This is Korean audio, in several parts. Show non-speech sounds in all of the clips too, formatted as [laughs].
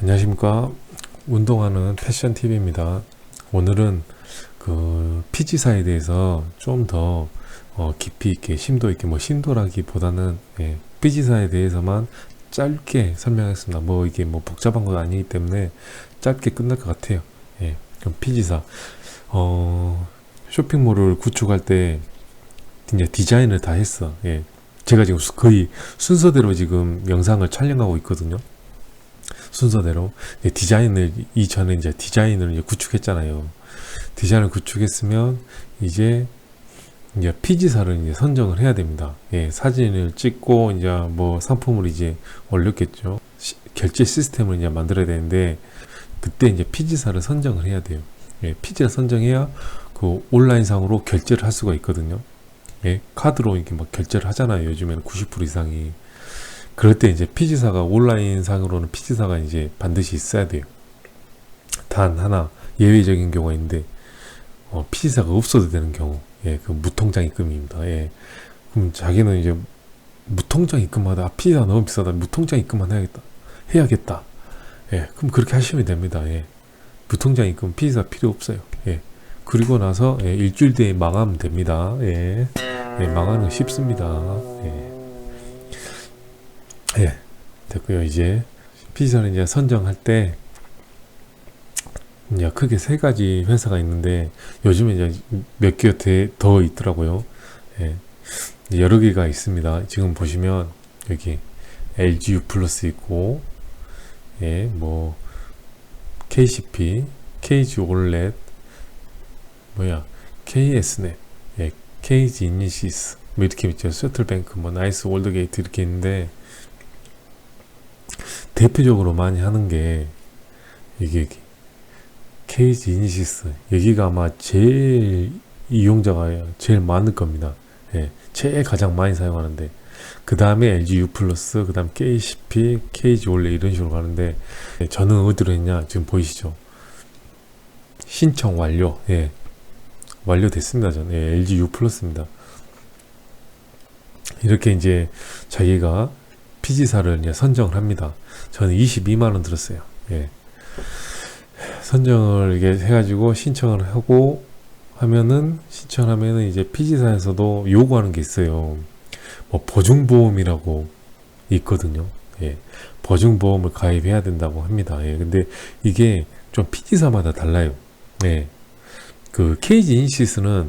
안녕하십니까 운동하는 패션 TV입니다. 오늘은 그 피지사에 대해서 좀더 어, 깊이 있게 심도 있게 뭐 심도라기보다는 예, 피지사에 대해서만 짧게 설명했습니다. 뭐 이게 뭐 복잡한 건 아니기 때문에 짧게 끝날 것 같아요. 예, 그럼 피지사 어, 쇼핑몰을 구축할 때 이제 디자인을 다 했어. 예, 제가 지금 수- 거의 순서대로 지금 영상을 촬영하고 있거든요. 순서대로 디자인을 이전에 이제 디자인을 이제 구축했잖아요. 디자인을 구축했으면 이제 이제 피지사를 이제 선정을 해야 됩니다. 예, 사진을 찍고 이제 뭐 상품을 이제 올렸겠죠. 시- 결제 시스템을 이제 만들어야 되는데 그때 이제 피지사를 선정을 해야 돼요. 예, 피지사 선정해야 그 온라인상으로 결제를 할 수가 있거든요. 예, 카드로 이렇게 막 결제를 하잖아요. 요즘에는 90% 이상이. 그럴 때 이제 피지사가 온라인 상으로는 피지사가 이제 반드시 있어야 돼요. 단 하나 예외적인 경우가 있는데 어, 피지사가 없어도 되는 경우, 예, 그 무통장 입금입니다. 예, 그럼 자기는 이제 무통장 입금하다 아, 피지사 너무 비싸다 무통장 입금만 해야겠다, 해야겠다. 예, 그럼 그렇게 하시면 됩니다. 예, 무통장 입금 피지사 필요 없어요. 예, 그리고 나서 예, 일주일 뒤에 망하면 됩니다. 예, 예 망하는 거 쉽습니다. 예. 예, 됐고요. 이제 피지사를 이제 선정할 때 이제 크게 세 가지 회사가 있는데 요즘에 이제 몇 개 더 있더라고요. 예, 여러 개가 있습니다. 지금 보시면 여기 LGU 플러스 있고, 예, 뭐 KCP, KG 올렛, 뭐야, KS넷, 예, KG 이니시스, 뭐 이렇게 있죠. 셔틀뱅크, 뭐 나이스 월드게이트 이렇게 있는데. 대표적으로 많이 하는 게 이게 케이지 이니시스 여기가 아마 제일 이용자가 제일 많을 겁니다. 예, 제일 가장 많이 사용하는데 그 다음에 LG U 플러스 그 다음 KCP, KG 원래 이런 식으로 가는데 예, 저는 어디로 했냐 지금 보이시죠? 신청 완료. 예, 완료됐습니다. 저는 예, LG U 플러스입니다. 이렇게 이제 자기가 피지사를 이제 선정을 합니다. 저는 22만 원 들었어요. 예. 선정을 이게 해가지고 신청을 하고 하면은 신청하면은 이제 피지사에서도 요구하는 게 있어요. 뭐 보증보험이라고 있거든요. 예. 보증보험을 가입해야 된다고 합니다. 예. 근데 이게 좀 피지사마다 달라요. 예. 그 케이지 인시스는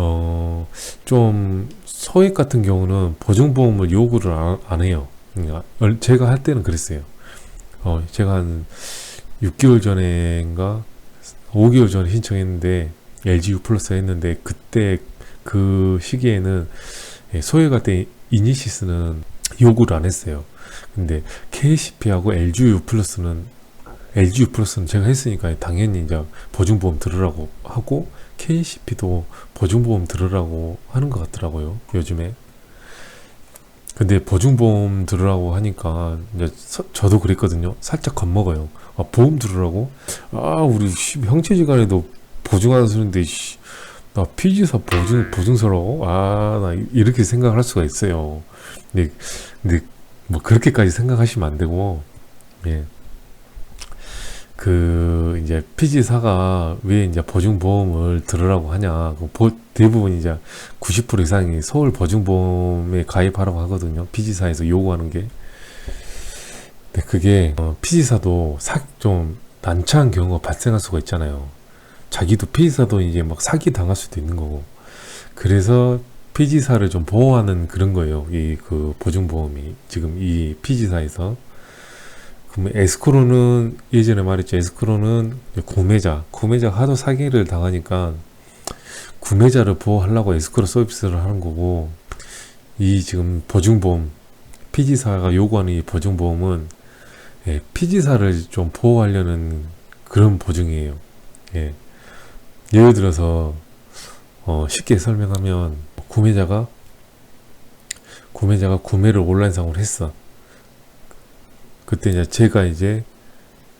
어, 좀 소액 같은 경우는 보증보험을 요구를 안, 안 해요. 그러니까 얼- 제가 할 때는 그랬어요. 어, 제가 한 6개월 전인가 5개월 전에 신청했는데 LGU 플러스 했는데 그때 그 시기에는 예, 소액할 때 이니시스는 요구를 안 했어요. 근데 KCP하고 LGU 플러스는 LGU 플러스는 제가 했으니까 당연히 이제 보증보험 들으라고 하고 KCP도 보증보험 들으라고 하는 것 같더라고요. 요즘에. 근데 보증보험 들으라고 하니까 이제 서- 저도 그랬거든요. 살짝 겁먹어요. 아, 보험 들으라고? 아, 우리 씨, 형제지간에도 보증하는 소리인데 씨, 나 피지사 보증 보증서라고? 아, 나 이- 이렇게 생각을 할 수가 있어요. 근데 근데 뭐 그렇게까지 생각하시면 안 되고 예. 그 이제 피지사가 왜 이제 보증보험을 들으라고 하냐? 그 보- 대부분 이제 90% 이상이 서울 보증보험에 가입하라고 하거든요. 피지사에서 요구하는 게. 근데 그게 어, 피지사도 사, 좀 난처한 경우가 발생할 수가 있잖아요. 자기도 피지사도 이제 막 사기 당할 수도 있는 거고. 그래서 피지사를 좀 보호하는 그런 거예요. 이 그 보증보험이 지금 이 피지사에서. 그럼 에스크로는 예전에 말했죠. 에스크로는 구매자, 구매자 하도 사기를 당하니까 구매자를 보호하려고 에스크로 서비스를 하는 거고 이 지금 보증보험 피지사가 요구하는 이 보증보험은 예, 피지사를 좀 보호하려는 그런 보증이에요. 예. 예를 들어서 어, 쉽게 설명하면 구매자가 구매자가 구매를 온라인상으로 했어. 그때 이제 제가 이제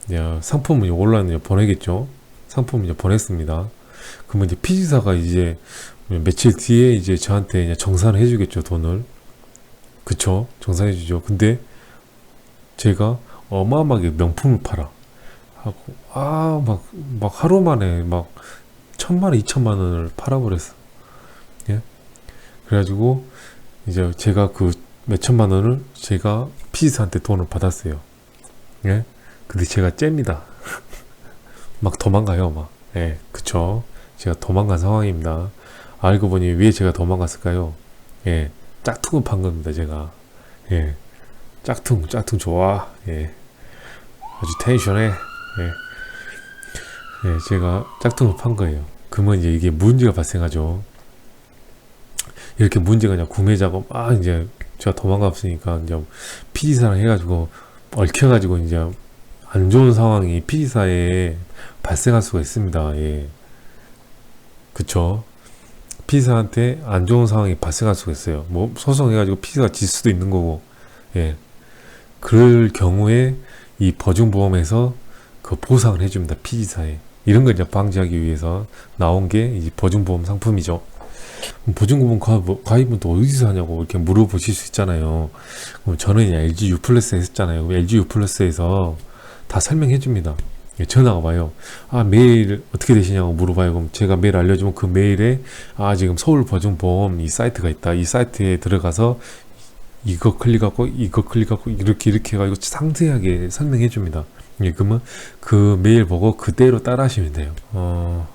이제 상품을 온라인에 보내겠죠. 상품을 이제 보냈습니다. 그러면 이제 피지사가 이제 며칠 뒤에 이제 저한테 이제 정산을 해주겠죠 돈을. 그쵸? 정산해주죠. 근데 제가 어마어마하게 명품을 팔아. 하고, 아, 막, 막 하루 만에 막 천만 원, 이천만 원을 팔아버렸어. 예? 그래가지고, 이제 제가 그 몇 천만 원을 제가 피지사한테 돈을 받았어요. 예? 근데 제가 째입니다. [laughs] 막 도망가요, 막. 예, 그쵸. 제가 도망간 상황입니다. 알고 보니 왜 제가 도망갔을까요? 예, 짝퉁을 판 겁니다, 제가. 예, 짝퉁, 짝퉁 좋아. 예, 아주 텐션해. 예, 예, 제가 짝퉁을 판 거예요. 그러면 이제 이게 문제가 발생하죠. 이렇게 문제가 그냥 구매자가 막 이제 제가 도망갔으니까 이제 피지사랑 해가지고 얽혀가지고 이제 안 좋은 상황이 피지사에 발생할 수가 있습니다. 예. 그쵸? 피지사한테 안 좋은 상황이 발생할 수가 있어요. 뭐 소송해가지고 피지사가 질 수도 있는 거고, 예. 그럴 경우에 이 보증보험에서 그 보상을 해줍니다. 피지사에. 이런 걸 이제 방지하기 위해서 나온 게이 보증보험 상품이죠. 가입- 가입은 또 어디서 하냐고 이렇게 물어보실 수 있잖아요. 저는 LG U 플러스에 했잖아요. LG U 플러스에서 다 설명해 줍니다. 예, 전화가 와요. 아, 메일 어떻게 되시냐고 물어봐요. 그럼 제가 메일 알려주면 그 메일에 아, 지금 서울 보증보험 이 사이트가 있다. 이 사이트에 들어가서 이거 클릭하고 이거 클릭하고 이렇게 이렇게 해가지고 상세하게 설명해 줍니다. 예, 그러면 그 메일 보고 그대로 따라 하시면 돼요. 어,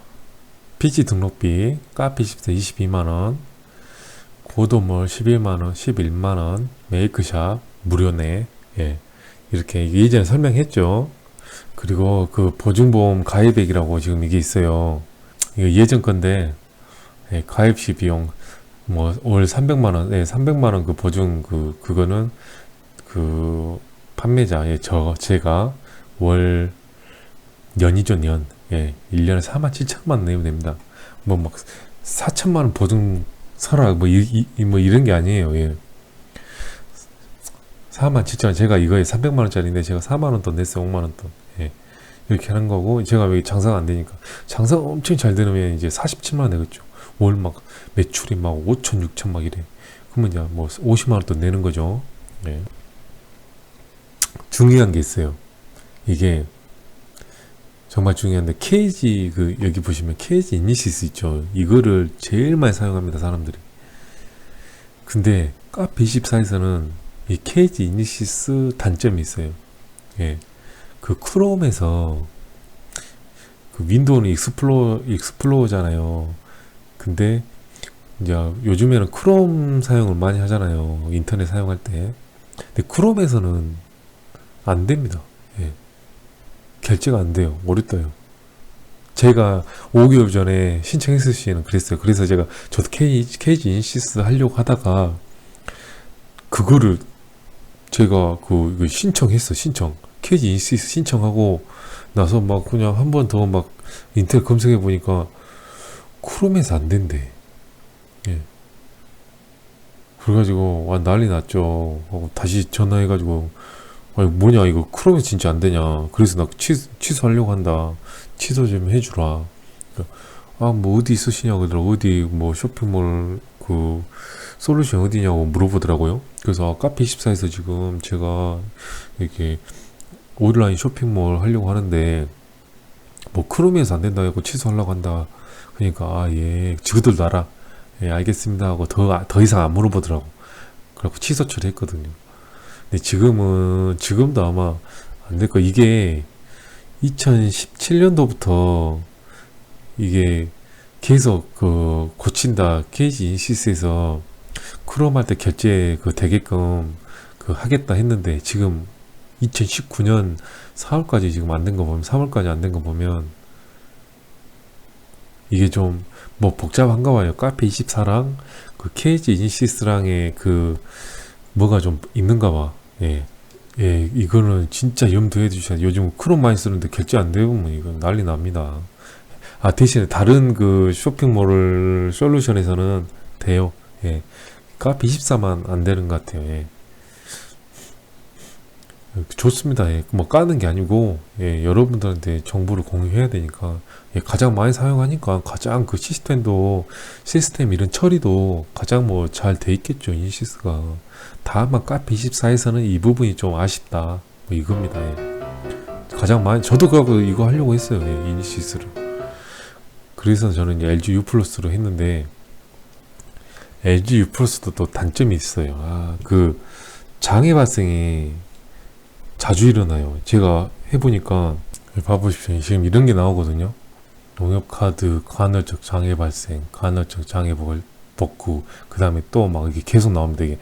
PC 등록비 카피 10세 22만원 고도몰 11만원 11만원 메이크샵 무료네. 예. 이렇게 예전에 설명했죠. 그리고 그 보증보험 가입액이라고 지금 이게 있어요. 이거 예전 건데 예, 가입 시 비용 뭐 월 300만원 예, 300만원 그 보증 그 그거는 그 판매자 예, 저 제가 월 년이죠 년 예, 1년에 4만 7천만 원 내면 됩니다. 뭐 막 4천만 원 보증 서라 뭐, 이, 이- 뭐 이런 게 아니에요. 예. 4만 7천 원 제가 이거에 300만 원짜리인데 제가 4만 원 돈 냈어요. 5만 원 돈. 예. 이렇게 하는 거고 제가 왜 장사가 안 되니까 장사가 엄청 잘 되면 이제 47만 원 내겠죠. 월 막 매출이 막 5천 6천 막 이래. 그러면 이제 뭐 50만 원 돈 내는 거죠. 예. 중요한 게 있어요. 이게 정말 중요한데 케이지 그 여기 보시면 케이지 이니시스 있죠. 이거를 제일 많이 사용합니다 사람들이. 근데 카페 24에서는 이 케이지 이니시스 단점이 있어요. 예, 그 크롬에서 그 윈도우는 익스플로 익스플로어잖아요. 근데 이제 요즘에는 크롬 사용을 많이 하잖아요. 인터넷 사용할 때. 근데 크롬에서는 안 됩니다. 예. 결제가 안 돼요. 떠요. 제가 5개월 전에 신청했을 시에는 그랬어요. 그래서 제가 저도 KG 인시스 하려고 하다가 그거를 제가 그 이거 신청했어. 신청. KG 인시스 신청하고 나서 막 그냥 한 번 더 막 인터넷 검색해 보니까 크롬에서 안 된대. 예. 그래가지고 와 난리 났죠. 다시 전화해가지고 아니 뭐냐 이거 크롬이 진짜 안 되냐. 그래서 나 취, 취소하려고 한다. 취소 좀 해주라. 아 뭐 어디 있으시냐 그러더라 어디 뭐 쇼핑몰 그 솔루션 어디냐고 물어보더라고요. 그래서 아, 카페 24에서 지금 제가 이렇게 온라인 쇼핑몰 하려고 하는데 뭐 크롬에서 안 된다 해고 취소하려고 한다. 그러니까 아예 지그들도 알아. 예 알겠습니다 하고 더, 더 이상 안 물어보더라고. 그래갖고 취소 처리했거든요 근데 지금은 지금도 아마 안 될 거. 이게 2017년도부터 이게 계속 그 고친다. 케이지 인시스에서 크롬 할 때 결제 그 되게끔 그 하겠다 했는데 지금 2019년 4월까지 지금 안 된 거 보면 3월까지 안 된 거 보면 이게 좀 뭐 복잡한가 봐요. 카페 24랑 그 케이지 인시스랑의 그 뭐가 좀 있는가 봐. 예. 예, 이거는 진짜 염두해 주셔야 돼요. 요즘 크롬 많이 쓰는데 결제 안 되면 이건 난리 납니다. 아, 대신에 다른 그 쇼핑몰 솔루션에서는 돼요. 예. 카페 24만 안 되는 것 같아요. 예. 좋습니다. 예. 뭐 까는 게 아니고, 예, 여러분들한테 정보를 공유해야 되니까, 예, 가장 많이 사용하니까 가장 그 시스템도, 시스템 이런 처리도 가장 뭐 잘 돼 있겠죠. 인시스가. 다만 카페 24에서는 이 부분이 좀 아쉽다. 뭐뭐 이겁니다. 예. 가장 많이 저도 그거 이거 하려고 했어요. 예, 이니시스를. 그래서 저는 LG U 플러스로 했는데 LG U 플러스도 또 단점이 있어요. 아, 그 장애 발생이 자주 일어나요. 제가 해보니까 봐보십시오. 지금 이런 게 나오거든요. 농협 카드 간헐적 장애 발생, 간헐적 장애 복- 복구, 그 다음에 또 막 이게 계속 나옵니다. 이게,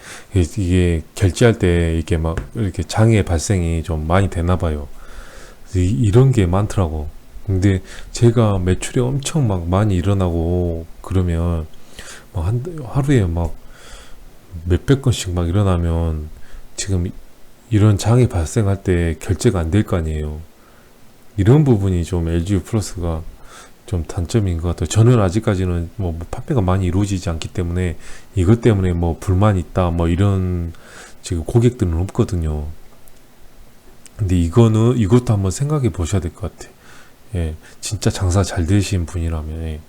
이게, 결제할 때 이게 막 이렇게 장애 발생이 좀 많이 되나 봐요. 이, 이런 게 많더라고. 근데 제가 매출이 엄청 막 많이 일어나고 그러면 막 한, 하루에 막 몇백 건씩 막 일어나면 지금 이런 장애 발생할 때 결제가 안 될 거 아니에요. 이런 부분이 좀 LG 플러스가 좀 단점인 것 같아요. 저는 아직까지는 뭐, 뭐 판매가 많이 이루어지지 않기 때문에 이것 때문에 뭐 불만이 있다 뭐 이런 지금 고객들은 없거든요. 근데 이거는 이것도 한번 생각해 보셔야 될 것 같아. 예, 진짜 장사 잘 되신 분이라면 예.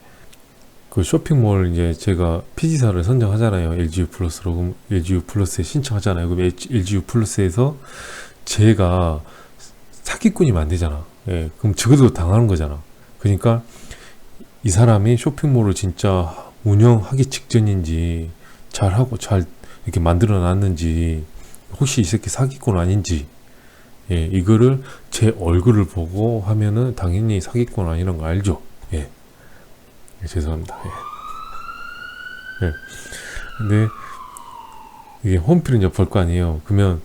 그 쇼핑몰 이제 제가 피지사를 선정하잖아요. LGU 플러스로 그럼 LGU 플러스에 신청하잖아요. 그럼 LGU 플러스에서 제가 사기꾼이면 안 되잖아. 예, 그럼 적어도 당하는 거잖아. 그러니까 이 사람이 쇼핑몰을 진짜 운영하기 직전인지 잘하고 잘 이렇게 만들어 놨는지 혹시 이 새끼 사기꾼 아닌지 예, 이거를 제 얼굴을 보고 하면은 당연히 사기꾼 아니라는 거 알죠? 예. 예, 죄송합니다. 예. 예. 근데 이게 홈피를 이제 볼거 아니에요. 그러면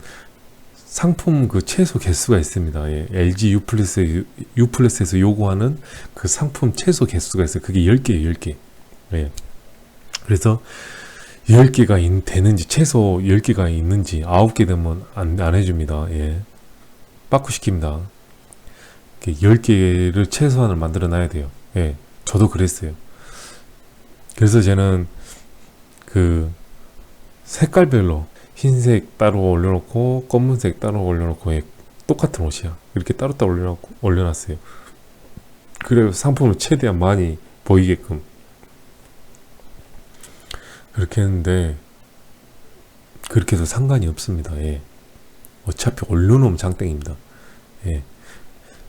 상품 그 최소 개수가 있습니다. 예. LG U 플러스 U 플러스에서 요구하는 그 상품 최소 개수가 있어요. 그게 10개예요, 10개. 예. 그래서 10개가 인, 되는지 최소 10개가 있는지 9개 되면 안, 안 해줍니다. 예. 빠꾸 시킵니다. 10개를 최소한을 만들어 놔야 돼요. 예. 저도 그랬어요. 그래서 저는 그 색깔별로 흰색 따로 올려놓고 검은색 따로 올려놓고 예, 똑같은 옷이야. 이렇게 따로따로 올려놓고 올려놨어요. 그래서 상품을 최대한 많이 보이게끔 그렇게 했는데 그렇게 해도 상관이 없습니다. 예. 어차피 올려놓으면 장땡입니다. 예.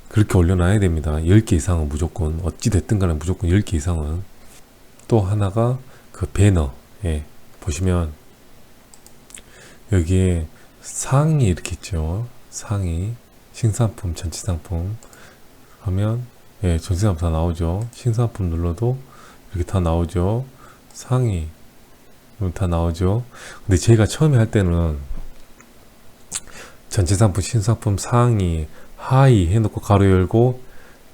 그렇게 올려놔야 됩니다. 10개 이상은 무조건 어찌됐든 간에 무조건 10개 이상은 또 하나가 그 배너 예. 보시면 여기에 상이 이렇게 있죠. 상이 신상품 전체 상품 하면 예, 전체 상품 다 나오죠. 신상품 눌러도 이렇게 다 나오죠. 상이 이거 다 나오죠. 근데 제가 처음에 할 때는 전체 상품, 신상품, 상위, 하위 해놓고 가로 열고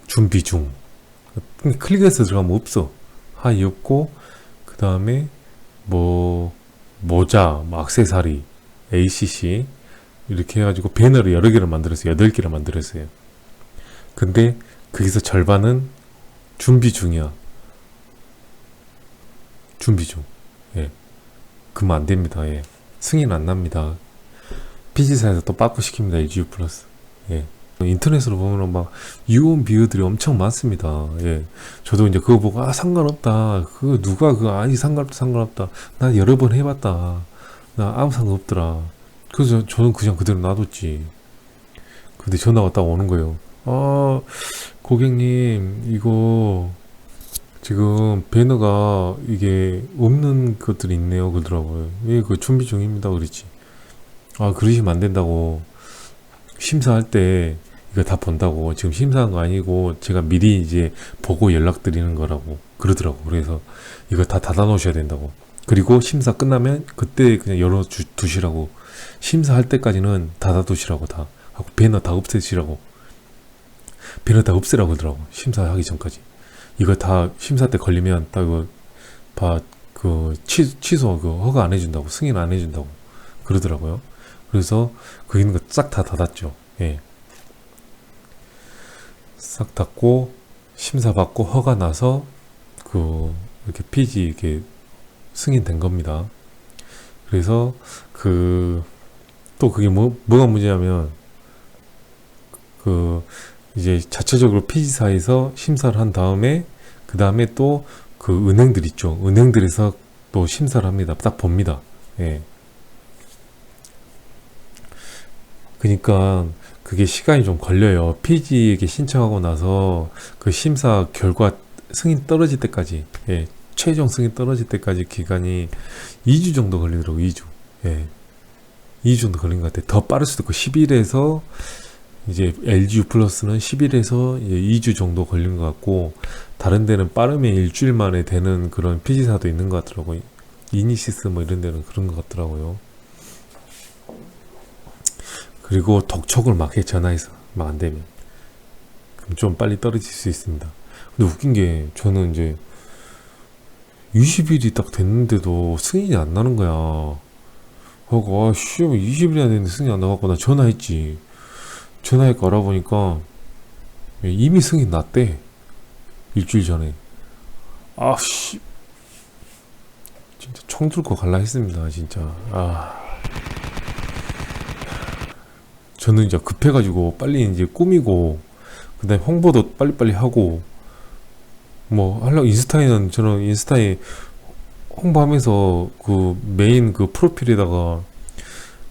준비 중. 클릭해서 들어가면 없어. 하위 없고 그 다음에 뭐 모자, 뭐 액세서리, ACC 이렇게 해가지고 배너를 여러 개를 만들었어요. 여덟 개를 만들었어요. 근데 거기서 절반은 준비 중이야. 준비 중. 예. 그러면 안 됩니다. 예. 승인 안 납니다. 피지사에서 또 빠꾸 시킵니다. LGU 플러스. 예. 인터넷으로 보면은 막 유언 비어들이 엄청 많습니다. 예. 저도 이제 그거 보고 아 상관없다. 그거 누가 그거 아니 상관없다 상관없다. 나 여러 번 해봤다. 나 아무 상관없더라. 그래서 저는 그냥 그대로 놔뒀지. 근데 전화가 딱 오는 거예요. 아 고객님 이거 지금 배너가 이게 없는 것들이 있네요. 그러더라고요. 예, 그 준비 중입니다. 그랬지. 아 그러시면 안 된다고. 심사할 때 이거 다 본다고. 지금 심사한 거 아니고 제가 미리 이제 보고 연락드리는 거라고 그러더라고. 그래서 이거 다 닫아 놓으셔야 된다고 그리고 심사 끝나면 그때 그냥 열어 주, 두시라고 심사할 때까지는 닫아 두시라고 다 하고 배너 다 없애시라고 배너 다 없애라고 그러더라고 심사하기 전까지 이거 다 심사 때 걸리면 딱 이거 봐그 취소 그 허가 안 해준다고 승인 안 해준다고 그러더라고요. 그래서 그 있는 거 싹 다 닫았죠. 예. 싹 닫고 심사 받고 허가 나서 그 이렇게 피지 이렇게 승인된 겁니다. 그래서 그 또 그게 뭐 뭐가 문제냐면 그 이제 자체적으로 피지사에서 심사를 한 다음에 그 다음에 또 그 은행들 있죠. 은행들에서 또 심사를 합니다. 딱 봅니다. 예. 그러니까 그 그게 시간이 좀 걸려요. 피지에게 신청하고 나서 그 심사 결과 승인 떨어질 때까지, 예, 최종 승인 떨어질 때까지 기간이 2주 정도 걸리더라고, 2주. 예. 2주 정도 걸린 것 같아. 더 빠를 수도 있고, 10일에서 이제 LGU 플러스는 10일에서 2주 정도 걸린 것 같고, 다른 데는 빠르면 일주일 만에 되는 그런 피지사도 있는 것 같더라고요. 이니시스 뭐 이런 데는 그런 것 같더라고요. 그리고 독촉을 막 해 전화해서 막 안 되면 그럼 좀 빨리 떨어질 수 있습니다. 근데 웃긴 게 저는 이제 20일이 딱 됐는데도 승인이 안 나는 거야. 하고 아 씨 20일이나 됐는데 승인이 안 나갖고 나 전화했지. 전화해서 알아보니까 이미 승인 났대. 일주일 전에. 아 씨 진짜 총 들고 갈라 했습니다. 진짜. 아. 저는 이제 급해가지고 빨리 이제 꾸미고 그 다음에 홍보도 빨리빨리 하고 뭐 하려고 인스타에는 저는 인스타에 홍보하면서 그 메인 그 프로필에다가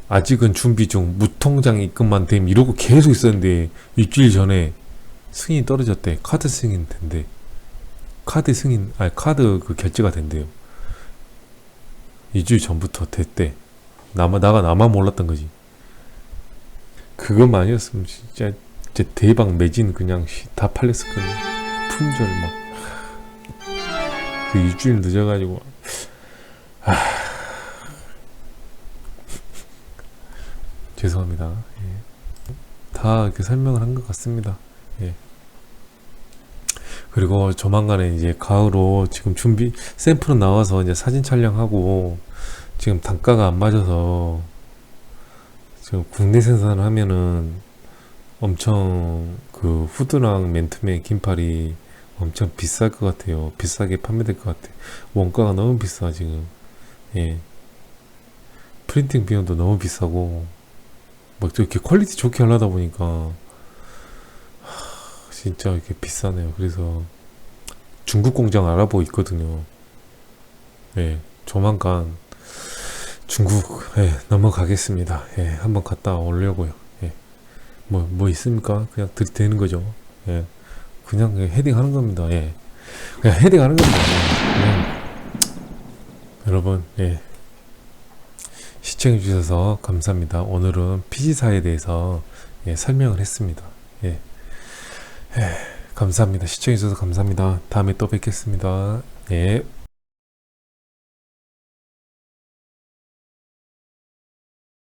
아직은 준비 중 무통장 입금만 됨 이러고 계속 있었는데 일주일 전에 승인이 떨어졌대. 카드 승인 된대. 카드 승인 아니 카드 그 결제가 된대요. 일주일 전부터 됐대. 나만 나가 나만 몰랐던 거지. 그것만 아니었으면 진짜, 진짜 대박 매진 그냥 씨, 다 팔렸었거든요. 품절 막. 그 일주일 늦어가지고. 아. 죄송합니다. 예. 다 이렇게 설명을 한 것 같습니다. 예. 그리고 조만간에 이제 가을로 지금 준비 샘플은 나와서 이제 사진 촬영하고 지금 단가가 안 맞아서 지금 국내 생산을 하면은 엄청 그 후드랑 맨투맨 긴팔이 엄청 비쌀 것 같아요. 비싸게 판매될 것 같아. 원가가 너무 비싸 지금. 예. 프린팅 비용도 너무 비싸고 막 이렇게 퀄리티 좋게 하려다 보니까 하, 진짜 이렇게 비싸네요. 그래서 중국 공장 알아보고 있거든요. 예. 조만간 중국에 넘어가겠습니다. 예, 한번 갔다 오려고요. 예. 뭐, 뭐 있습니까? 그냥 들이대는 거죠. 예. 그냥 헤딩 하는 겁니다. 예. 그냥 헤딩 하는 겁니다. 그냥. 여러분, 예. 시청해 주셔서 감사합니다. 오늘은 피지사에 대해서 예, 설명을 했습니다. 예. 예. 감사합니다. 시청해 주셔서 감사합니다. 다음에 또 뵙겠습니다. 예.